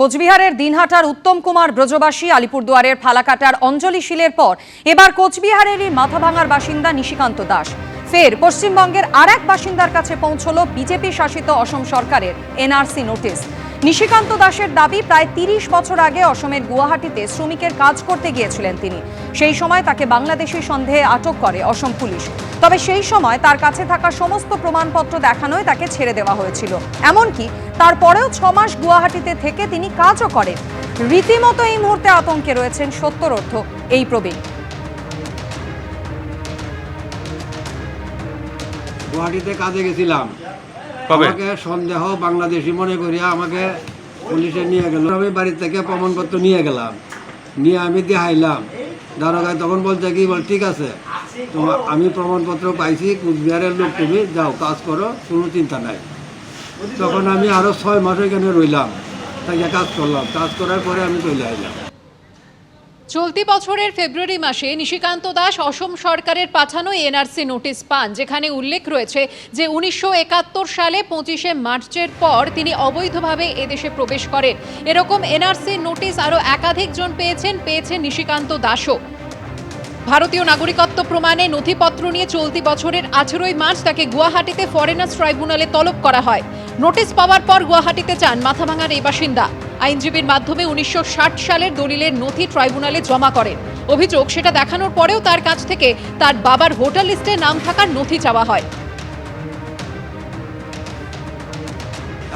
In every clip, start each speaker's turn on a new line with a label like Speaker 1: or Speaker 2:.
Speaker 1: কোচবিহারের দিনহাটার উত্তম কুমার ব্রজবাসী আলিপুরদুয়ারের ফালাকাটার অঞ্জলি শীলের পর এবার কোচবিহারেরই মাথাভাঙার বাসিন্দা নিশিকান্ত দাস। ফের পশ্চিমবঙ্গের আর এক বাসিন্দার কাছে পৌঁছল বিজেপি শাসিত অসম সরকারের এনআরসি নোটিশ। নিশিকান্ত দাসের দাবি, প্রায় তিরিশ বছর আগে অসমের গুয়াহাটিতে শ্রমিকের কাজ করতে গিয়েছিলেন তিনি। সেই সময় তাকে বাংলাদেশি সন্দেহে আটক করে অসম পুলিশ। তবে সেই সময় তার কাছে থাকা সমস্ত প্রমাণপত্র দেখানোয় তাকে ছেড়ে দেওয়া হয়েছিল। এমনকি তারপরেও ছ মাস গুয়াহাটিতে থেকে তিনি কাজও করেন। রীতিমতো এই মুহূর্তে আতঙ্কে রয়েছেন সত্তরর্থ এই প্রবীণ।
Speaker 2: গুয়াহাটিতে কাজে গেছিলাম। আমাকে সন্দেহ বাংলাদেশি মনে করিয়া আমাকে পুলিশে নিয়ে গেল। আমি বাড়ি থেকে প্রমাণপত্র নিয়ে গেলাম। নিয়ে আমি দেখাইলাম দারোগায় তখন বলছে কি বল ঠিক আছে। তোমার আমি প্রমাণপত্র পাইছি, কুচবিহারের লোক তুমি যাও, কাজ করো, কোনো চিন্তা নাই। তখন আমি আরও ছয় মাস এখানে রইলাম তাকে কাজ করলাম। কাজ করার পরে আমি চলে আইলাম।
Speaker 3: চলতি বছরের ফেব্রুয়ারি মাসে নিশিকান্ত দাস অসম সরকারের পাঠানো এনআরসি নোটিশ পান, যেখানে উল্লেখ রয়েছে যে উনিশশো একাত্তর সালে পঁচিশে মার্চের পর তিনি অবৈধভাবে এদেশে প্রবেশ করেন। এরকম এনআরসি নোটিশ আরও একাধিক জন পেয়েছেন পেয়েছেন নিশিকান্ত দাসও। ভারতীয় নাগরিকত্ব প্রমাণে নথিপত্র নিয়ে চলতি বছরের আঠেরোই মার্চ তাকে গুয়াহাটিতে ফরেনার্স ট্রাইব্যুনালে তলব করা হয়। নোটিশ পাওয়ার পর গুয়াহাটিতে চান মাথাভাঙার এই বাসিন্দা। আইনজীবীর মাধ্যমে উনিশশো ষাট সালের দলিলের নথি ট্রাইব্যুনালে জমা করেন। অভিযোগ, সেটা দেখানোর পরেও তার কাছ থেকে তার বাবার ভোটার লিস্টে নাম থাকার নথি চাওয়া হয়।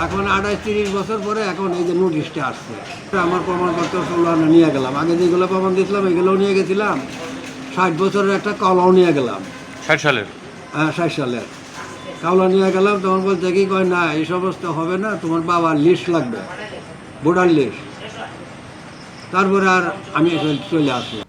Speaker 2: এখন আঠাশ তিরিশ বছর পরে এখন এই যে নোটিশটা আসছে। আমার প্রমাণপত্র নিয়ে গেলাম। আগে যেগুলো প্রমাণ দিয়েছিলাম, এগুলোও নিয়ে গেছিলাম। ষাট বছরের একটা কলাও নিয়ে গেলাম।
Speaker 4: ষাট সালের?
Speaker 2: হ্যাঁ ষাট সালের। কাওলা নিয়ে গেলাম তখন বলছে কি কয় না এই সমস্ত হবে না তোমার বাবার লিস্ট লাগবে ভোটার লিস্ট। তারপরে আর আমি চলে আসলাম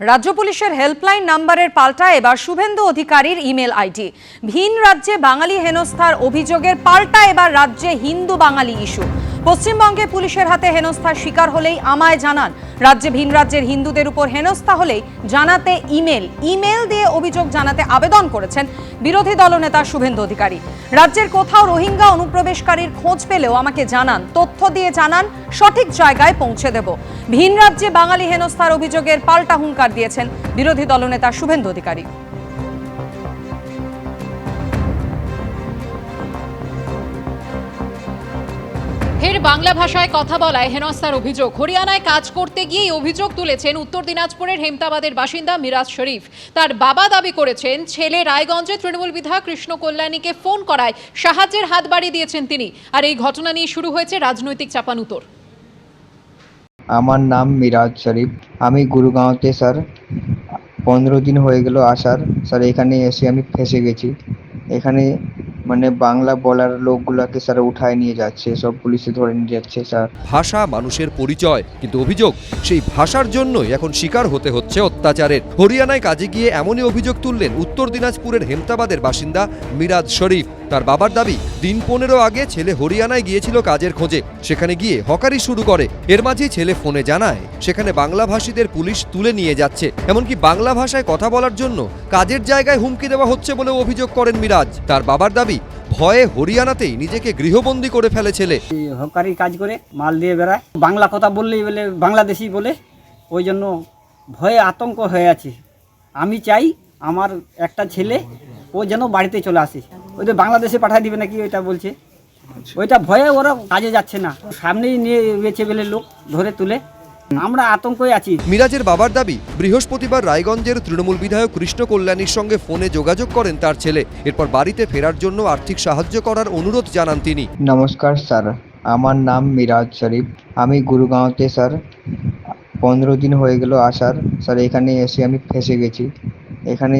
Speaker 1: রাজ্য পুলিশের হেল্পলাইন নাম্বারের পাল্টা এবার শুভেন্দু অধিকারীর ইমেল আইডি। ভিন রাজ্যে বাঙালি হেনস্থার অভিযোগের পাল্টা এবার রাজ্যে হিন্দু বাঙালি ইস্যু। পশ্চিমবঙ্গে পুলিশের হাতে হেনস্থার শিকার হলেই আমায় জানান। রাজ্যে ভিন রাজ্যের হিন্দুদের উপর হেনস্থা হলেই জানাতে ইমেল। ইমেল দিয়ে অভিযোগ জানাতে আবেদন করেছেন বিরোধী দলনেতা শুভেন্দু অধিকারী। রাজ্যের কোথাও রোহিঙ্গা অনুপ্রবেশকারীর খোঁজ পেলেও আমাকে জানান। তথ্য দিয়ে জানান, সঠিক জায়গায় পৌঁছে দেব। ভিন রাজ্যে বাঙালি হেনস্থার অভিযোগের পাল্টা হুঙ্কার দিয়েছেন বিরোধী দলনেতা শুভেন্দু অধিকারী।
Speaker 3: ফের বাংলা ভাষায় কথা বলায় হেনস্থার অভিযোগ। হরিয়ানায় কাজ করতে গিয়েই অভিযোগ তুলেছেন উত্তর দিনাজপুরের হেমতাবাদের বাসিন্দা মিরাজ শরীফ। তার বাবা দাবি করেছেন, ছেলে রায়গঞ্জে তৃণমূল বিধায়ক কৃষ্ণ কল্যাণীকে ফোন করায় সাহায্যের হাত বাড়িয়ে দিয়েছেন তিনি। আর এই ঘটনা নিয়ে শুরু হয়েছে রাজনৈতিক চাপানুতর।
Speaker 5: আমার নাম মিরাজ শরীফ। আমি গুরুগাঁওতে, স্যার। পনেরো দিন হয়ে গেল আসার। স্যার, এখানে এসে আমি ফেসে গেছি। এখানে মানে বাংলা বলার লোকগুলোকে স্যার উঠায় নিয়ে যাচ্ছে, সব পুলিশে ধরে নিয়ে যাচ্ছে স্যার
Speaker 6: ভাষা মানুষের পরিচয়, কিন্তু অভিযোগ, সেই ভাষার জন্যই এখন শিকার হতে হচ্ছে অত্যাচারের। হরিয়ানায় কাজে গিয়ে এমনই অভিযোগ তুললেন উত্তর দিনাজপুরের হেমতাবাদের বাসিন্দা মিরাজ শরীফ। তার বাবার দাবি, দিন পনেরো আগে ছেলে হরিয়ানায় গিয়েছিল কাজের খোঁজে। সেখানে গিয়ে হকারি শুরু করে। এর মাঝেই ছেলে ফোনে জানায়, সেখানে বাংলাভাষীদের পুলিশ তুলে নিয়ে যাচ্ছে। এমনকি বাংলা ভাষায় কথা বলার জন্য কাজের জায়গায় হুমকি দেওয়া হচ্ছে বলেও অভিযোগ করেন মিরাজ। তার বাবার দাবি, ভয়ে হরিয়ানাতেই নিজেকে গৃহবন্দী করে ফেলে ছেলে।
Speaker 7: হকারি কাজ করে, মাল দিয়ে বেড়ায়। বাংলা কথা বললেই বলে, বাংলাদেশি বলে। ওই জন্য ভয়ে আতঙ্ক হয়ে আছে। আমি চাই আমার একটা ছেলে, ও যেন বাড়িতে চলে আসে। ওই তো বাংলাদেশে পাঠিয়ে দিবে নাকি ওইটা বলছে। ওইটা ভয়ে ওরা কাজে যাচ্ছে না। সামনেই নিয়ে বেছে বেলে লোক ধরে তুলে। আমরা আতঙ্কই আছি।
Speaker 6: মিরাজের বাবার দাবি বৃহস্পতিবার রায়গঞ্জের তৃণমূল বিধায়ক কৃষ্ণ কল্যাণীর সঙ্গে ফোনে যোগাযোগ করেন তার ছেলে। এরপর বাড়িতে ফেরার জন্য আর্থিক সাহায্য করার অনুরোধ জানান তিনি।
Speaker 5: নমস্কার স্যার। আমার নাম মিরাজ শরীফ। আমি গুরুগাঁওতে স্যার। পনেরো দিন হয়ে গেল আসার। স্যার এখানে এসে আমি ফেসে গেছি। এখানে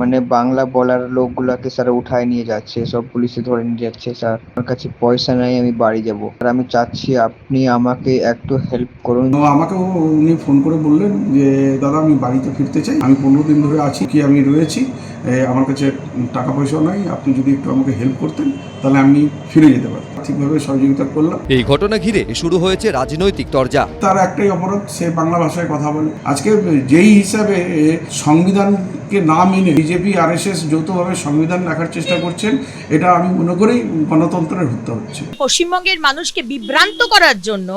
Speaker 5: মানে বাংলা বলার লোকগুলোকে স্যার উঠায় নিয়ে যাচ্ছে সব পুলিশে ধরে নিয়ে যাচ্ছে স্যার আমার কাছে পয়সা নাই আমি বাড়ি যাব। আর আমি চাচ্ছি আপনি আমাকে একটু হেল্প করুন।
Speaker 8: তো আমাকে উনি ফোন করে বললেন যে দাদা আমি বাড়িতে ফিরতে চাই। আমি পনেরো দিন ধরে আছি কি আমি রয়েছি। আমার কাছে টাকা পয়সাও নাই আপনি যদি একটু আমাকে হেল্প করতেন তাহলে আমি ফিরে যেতে পারি ঠিকভাবে সহযোগিতা করলাম।
Speaker 6: এই ঘটনা ঘিরে শুরু হয়েছে রাজনৈতিক তরজা।
Speaker 8: তার একটাই অপরাধ সে বাংলা ভাষায় কথা বলে। আজকে যেই হিসাবে সংবিধানকে না মেনে বিজেপি আর এস এস যৌথভাবে সংবিধান রাখার চেষ্টা করছেন এটা আমি মনে করি গণতন্ত্রের হত্যা হচ্ছে।
Speaker 4: পশ্চিমবঙ্গের মানুষকে বিভ্রান্ত করার জন্য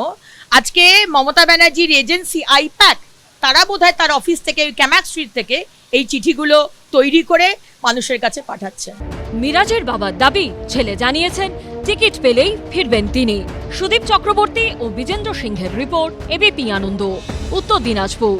Speaker 4: আজকে মমতা ব্যানার্জির এজেন্সি আইপ্যাক তারা বোধহয় তার অফিস থেকে ক্যামাক স্ট্রিট থেকে এই চিঠিগুলো তৈরি করে মানুষের কাছে পাঠাচ্ছে।
Speaker 9: মিরাজের বাবার দাবি ছেলে জানিয়েছেন টিকিট পেলেই ফিরবেন তিনি। সুদীপ চক্রবর্তী ও বিজেন্দ্র সিংহের রিপোর্ট এবিপি আনন্দ উত্তর দিনাজপুর।